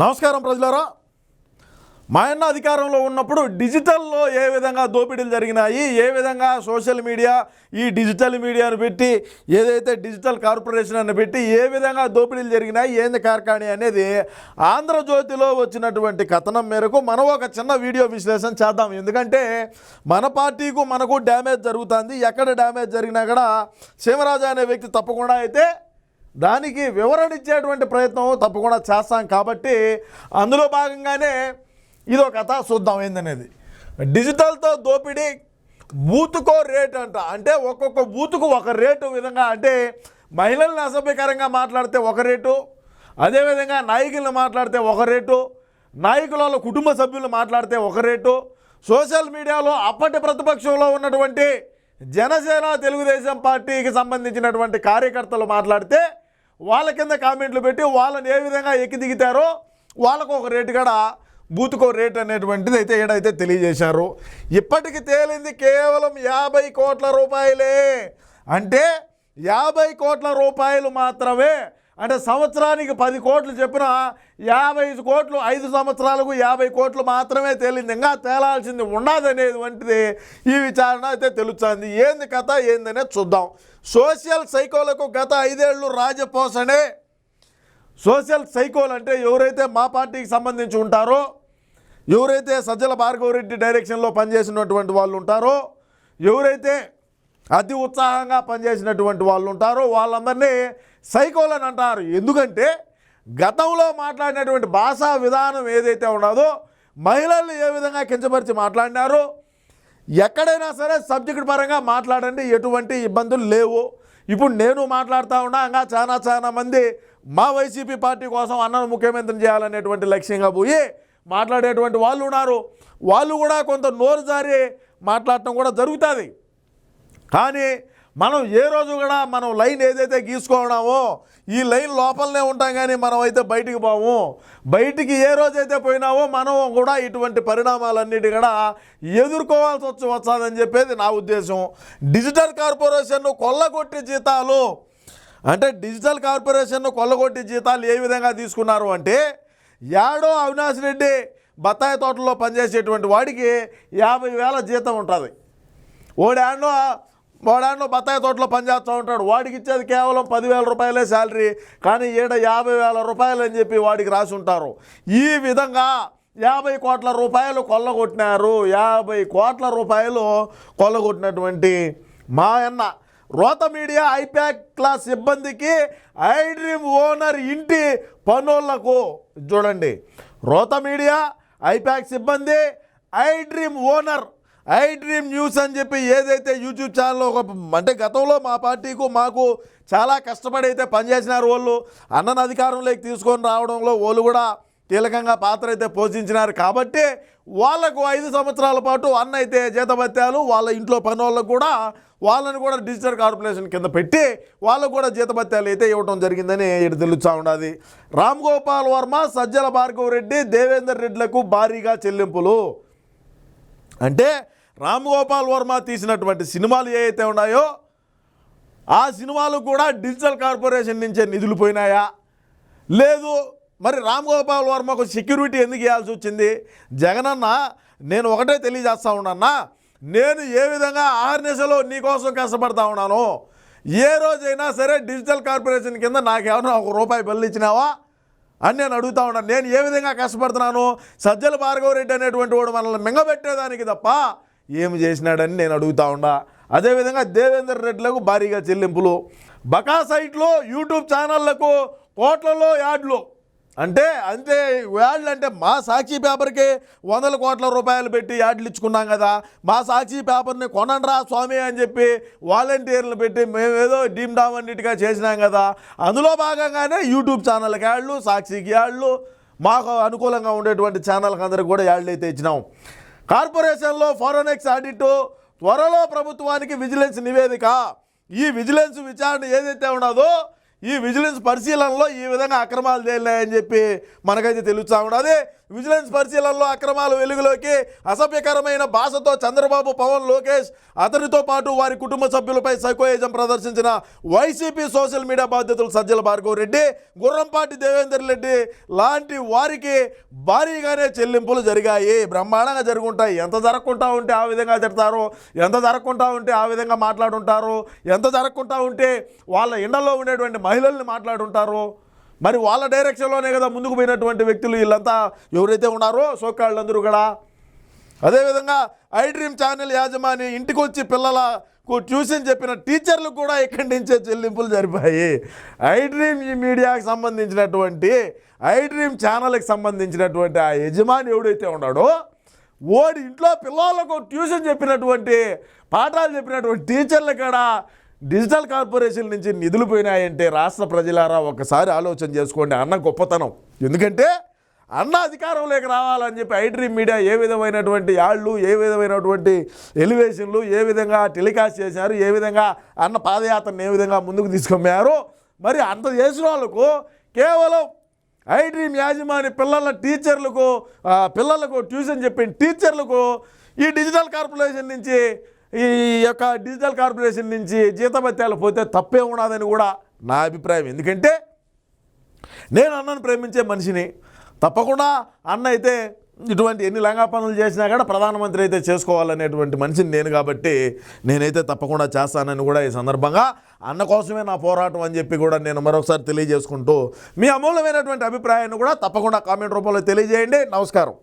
నమస్కారం ప్రజలారా. మాయన్న అధికారంలో ఉన్నప్పుడు డిజిటల్లో ఏ విధంగా దోపిడీలు జరిగినాయి ఏ విధంగా సోషల్ మీడియా ఈ డిజిటల్ మీడియాను పెట్టి ఏదైతే డిజిటల్ కార్పొరేషన్ అని పెట్టి ఏ విధంగా దోపిడీలు జరిగినాయి ఏంది కార్కాణి అనేది ఆంధ్రజ్యోతిలో వచ్చినటువంటి కథనం మేరకు మనం ఒక చిన్న వీడియో విశ్లేషణ చేద్దాం. ఎందుకంటే మన పార్టీకు మనకు డ్యామేజ్ జరుగుతుంది. ఎక్కడ డ్యామేజ్ జరిగినా కూడా సీమరాజా అనే వ్యక్తి తప్పకుండా అయితే దానికి వివరణ ఇచ్చేటువంటి ప్రయత్నం తప్పకుండా చేస్తాం కాబట్టి అందులో భాగంగానే ఇదో కథ చూద్దాం ఏందనేది. డిజిటల్తో దోపిడీ బూతుకో రేట్ అంట. అంటే ఒక్కొక్క బూతుకు ఒక రేటు విధంగా అంటే మహిళల్ని అసభ్యకరంగా మాట్లాడితే ఒక రేటు అదేవిధంగా నాయకులను మాట్లాడితే ఒక రేటు నాయకుల కుటుంబ సభ్యులు మాట్లాడితే ఒక రేటు సోషల్ మీడియాలో అప్పటి ప్రతిపక్షంలో ఉన్నటువంటి జనసేన తెలుగుదేశం పార్టీకి సంబంధించినటువంటి కార్యకర్తలు మాట్లాడితే వాళ్ళ కింద కామెంట్లు పెట్టి వాళ్ళని ఏ విధంగా ఎక్కి దిగుతారో వాళ్ళకు ఒక రేటు కూడా బూతుకో రేట్ అనేటువంటిది అయితే ఏడైతే తెలియజేశారు. ఇప్పటికి తేలింది కేవలం యాభై కోట్ల రూపాయలే. అంటే యాభై కోట్ల రూపాయలు మాత్రమే అంటే సంవత్సరానికి పది కోట్లు చెప్పిన యాభై కోట్లు ఐదు సంవత్సరాలకు యాభై కోట్లు మాత్రమే తేలింది. ఇంకా తేలాల్సింది ఉన్నదనేది వంటిది ఈ విచారణ అయితే తెలుస్తుంది. ఏంది కథ ఏందనేది చూద్దాం. సోషల్ సైకోలకు గత ఐదేళ్ళు రాజపోసనే సోషల్ సైకోల్ అంటే ఎవరైతే మా పార్టీకి సంబంధించి ఉంటారో ఎవరైతే సజ్జల భార్గవరెడ్డి డైరెక్షన్లో పనిచేసినటువంటి వాళ్ళు ఉంటారో ఎవరైతే అతి ఉత్సాహంగా పనిచేసినటువంటి వాళ్ళు ఉంటారు. వాళ్ళందరినీ సైకోల్ అని అంటారు. ఎందుకంటే గతంలో మాట్లాడినటువంటి భాషా విధానం ఏదైతే ఉన్నదో మహిళల్ని ఏ విధంగా కించపరిచి మాట్లాడినారో ఎక్కడైనా సరే సబ్జెక్ట్ పరంగా మాట్లాడండి. ఎటువంటి ఇబ్బందులు లేవు. ఇప్పుడు నేను మాట్లాడుతూ ఉన్నా ఇంకా చాలా చాలా మంది మా వైసీపీ పార్టీ కోసం అన్నను ముఖ్యమంత్రిని చేయాలనేటువంటి లక్ష్యంగా పోయి మాట్లాడేటువంటి వాళ్ళు ఉన్నారు. వాళ్ళు కూడా కొంత నోరు జారి మాట్లాడటం కూడా జరుగుతుంది. కానీ మనం ఏ రోజు కూడా మనం లైన్ ఏదైతే గీసుకోవడామో ఈ లైన్ లోపలనే ఉంటాం కానీ మనం అయితే బయటికి పోము. బయటికి ఏ రోజైతే పోయినామో మనం కూడా ఇటువంటి పరిణామాలన్నిటి కూడా ఎదుర్కోవాల్సి వచ్చి వస్తుందని చెప్పేది నా ఉద్దేశం. డిజిటల్ కార్పొరేషన్ను కొల్లగొట్టి జీతాలు అంటే డిజిటల్ కార్పొరేషన్ను కొల్లగొట్టి జీతాలు ఏ విధంగా తీసుకున్నారు అంటే యాడో అవినాష్ రెడ్డి బత్తాయి తోటలో పనిచేసేటువంటి వాడికి యాభై వేల జీతం ఉంటుంది. ఓడాడో వాడాడో బత్తాయి తోటలో పనిచేస్తూ ఉంటాడు. వాడికి ఇచ్చేది కేవలం పదివేల రూపాయలే శాలరీ కానీ ఈడ యాభై వేల రూపాయలు అని చెప్పి వాడికి రాసి ఉంటారు. ఈ విధంగా యాభై కోట్ల రూపాయలు కొల్లగొట్టినారు. యాభై కోట్ల రూపాయలు కొల్లగొట్టినటువంటి మా అన్న రోత మీడియా ఐప్యాక్ క్లాస్ సిబ్బందికి ఐ డ్రీమ్ ఓనర్ ఇంటి పనులకు చూడండి. రోత మీడియా ఐప్యాక్ సిబ్బంది iDream owner I dream news అని చెప్పి ఏదైతే యూట్యూబ్ ఛానల్ ఒక అంటే గతంలో మా పార్టీకు మాకు చాలా కష్టపడి అయితే పనిచేసినారు వాళ్ళు అన్నను అధికారంలోకి తీసుకొని రావడంలో వాళ్ళు కూడా కీలకంగా పాత్ర అయితే పోషించినారు. కాబట్టి వాళ్ళకు ఐదు సంవత్సరాల పాటు అన్న అయితే జీతభత్యాలు వాళ్ళ ఇంట్లో పని వాళ్ళకు కూడా వాళ్ళని కూడా డిజిటల్ కార్పొరేషన్ కింద పెట్టి వాళ్ళకు కూడా జీతభత్యాలు అయితే ఇవ్వడం జరిగిందని ఇటు తెలుస్తూ ఉన్నది రామ్ గోపాల్ వర్మ సజ్జల భార్గవ్ రెడ్డి దేవేందర్ రెడ్డిలకు భారీగా చెల్లింపులు. అంటే రామ్ గోపాల్ వర్మ తీసినటువంటి సినిమాలు ఏవైతే ఉన్నాయో ఆ సినిమాలు కూడా డిజిటల్ కార్పొరేషన్ నుంచే నిధులు పోయినాయా? లేదు మరి రామ్ గోపాల్ వర్మకు సెక్యూరిటీ ఎందుకు ఇవ్వాల్సి వచ్చింది? జగనన్న నేను ఒకటే తెలియజేస్తా ఉన్నాన్నా నేను ఏ విధంగా ఆర్నెసలో నీకోసం కష్టపడతా ఉన్నాను ఏ రోజైనా సరే డిజిటల్ కార్పొరేషన్ కింద నాకేమన్నా ఒక రూపాయి బల్లు ఇచ్చినావా? అని నేను అడుగుతా ఉన్నాను నేను ఏ విధంగా కష్టపడుతున్నాను? సజ్జల భార్గవరెడ్డి అనేటువంటి వాడు మనల్ని మింగబెట్టేదానికి తప్ప ఏమి చేసినాడని నేను అడుగుతా ఉండా. అదేవిధంగా దేవేందర్ రెడ్డిలకు భారీగా చెల్లింపులు. బకా సైట్లో యూట్యూబ్ ఛానళ్ళకు కోట్లలో యాడ్లు. అంటే అంతే యాడ్లు అంటే మా సాక్షి పేపర్కి వందల కోట్ల రూపాయలు పెట్టి యాడ్లు ఇచ్చుకున్నాం కదా. మా సాక్షి పేపర్ని కొనండ్రా స్వామి అని చెప్పి వాలంటీర్లు పెట్టి మేమేదో డీమ్ డామ్ అన్నిటిగా చేసినాం కదా. అందులో భాగంగానే యూట్యూబ్ ఛానల్కి యాడ్లు సాక్షికి యాడ్లు. మాకు అనుకూలంగా ఉండేటువంటి ఛానల్కి అందరికి కూడా యాడ్లు అయితే ఇచ్చినాం. కార్పొరేషన్లో ఫోరెనెక్స్ ఆడిట్ త్వరలో ప్రభుత్వానికి విజిలెన్స్ నివేదిక. ఈ విజిలెన్స్ విచారణ ఏదైతే ఉన్నదో ఈ విజిలెన్స్ పరిశీలనలో ఈ విధంగా అక్రమాలు తేలినాయని చెప్పి మనకైతే తెలుస్తా ఉండదు అదే విజిలెన్స్ పరిశీలనలో అక్రమాలు వెలుగులోకి అసభ్యకరమైన భాషతో చంద్రబాబు పవన్ లోకేష్ అతనితో పాటు వారి కుటుంబ సభ్యులపై సైకోయిజం ప్రదర్శించిన వైసీపీ సోషల్ మీడియా బాధ్యతలు సజ్జల భార్గవ్ రెడ్డి గుర్రంపాటి దేవేందర్ రెడ్డి లాంటి వారికి భారీగానే చెల్లింపులు జరిగాయి. బ్రహ్మాండంగా జరుగుంటాయి. ఎంత జరగకుండా ఉంటే ఆ విధంగా తిడతారు ఎంత జరగకుండా ఉంటే ఆ విధంగా మాట్లాడుంటారు? ఎంత జరగకుండా ఉంటే వాళ్ళ ఇండల్లో ఉండేటువంటి మహిళల్ని మాట్లాడుంటారు? మరి వాళ్ళ డైరెక్షన్లోనే కదా ముందుకు పోయినటువంటి వ్యక్తులు వీళ్ళంతా ఎవరైతే ఉన్నారో సోకాళ్ళందరూ కూడా. అదేవిధంగా ఐ డ్రీమ్ ఛానల్ యాజమాని ఇంటికి వచ్చి పిల్లలకు ట్యూషన్ చెప్పిన టీచర్లు కూడా ఇక్కడి నుంచే చెల్లింపులు జరిపాయి. ఐ డ్రీమ్ ఈ మీడియాకి సంబంధించినటువంటి ఐ డ్రీమ్ ఛానల్కి సంబంధించినటువంటి ఆ యజమాని ఎవడైతే ఉన్నాడో ఓడి ఇంట్లో పిల్లలకు ట్యూషన్ చెప్పినటువంటి పాఠాలు చెప్పినటువంటి టీచర్లు కూడా డిజిటల్ కార్పొరేషన్ నుంచి నిధులు పోయినాయంటే రాష్ట్ర ప్రజలారా ఒకసారి ఆలోచన చేసుకోండి. అన్న గొప్పతనం. ఎందుకంటే అన్న అధికారంలోకి రావాలని చెప్పి ఐడ్రీమ్ మీడియా ఏ విధమైనటువంటి యాళ్ళు ఏ విధమైనటువంటి ఎలివేషన్లు ఏ విధంగా టెలికాస్ట్ చేశారు ఏ విధంగా అన్న పాదయాత్రను ఏ విధంగా ముందుకు తీసుకుపోయారు మరి అంత చేసిన వాళ్ళకు కేవలం ఐ డ్రీమ్ యాజమాని పిల్లల టీచర్లకు పిల్లలకు ట్యూషన్ చెప్పిన టీచర్లకు ఈ డిజిటల్ కార్పొరేషన్ నుంచి ఈ యొక్క డిజిటల్ కార్పొరేషన్ నుంచి జీతభత్యాలు పోతే తప్పే ఉండదని కూడా నా అభిప్రాయం. ఎందుకంటే నేను అన్నను ప్రేమించే మనిషిని. తప్పకుండా అన్న అయితే ఇటువంటి ఎన్ని లంగా పనులు చేసినా కూడా ప్రధానమంత్రి అయితే చేసుకోవాలనేటువంటి మనిషిని నేను కాబట్టి నేనైతే తప్పకుండా చేస్తానని కూడా ఈ సందర్భంగా అన్న కోసమే నా పోరాటం అని చెప్పి కూడా నేను మరొకసారి తెలియజేసుకుంటూ మీ అమూల్యమైనటువంటి అభిప్రాయాన్ని కూడా తప్పకుండా కామెంట్ రూపంలో తెలియజేయండి. నమస్కారం.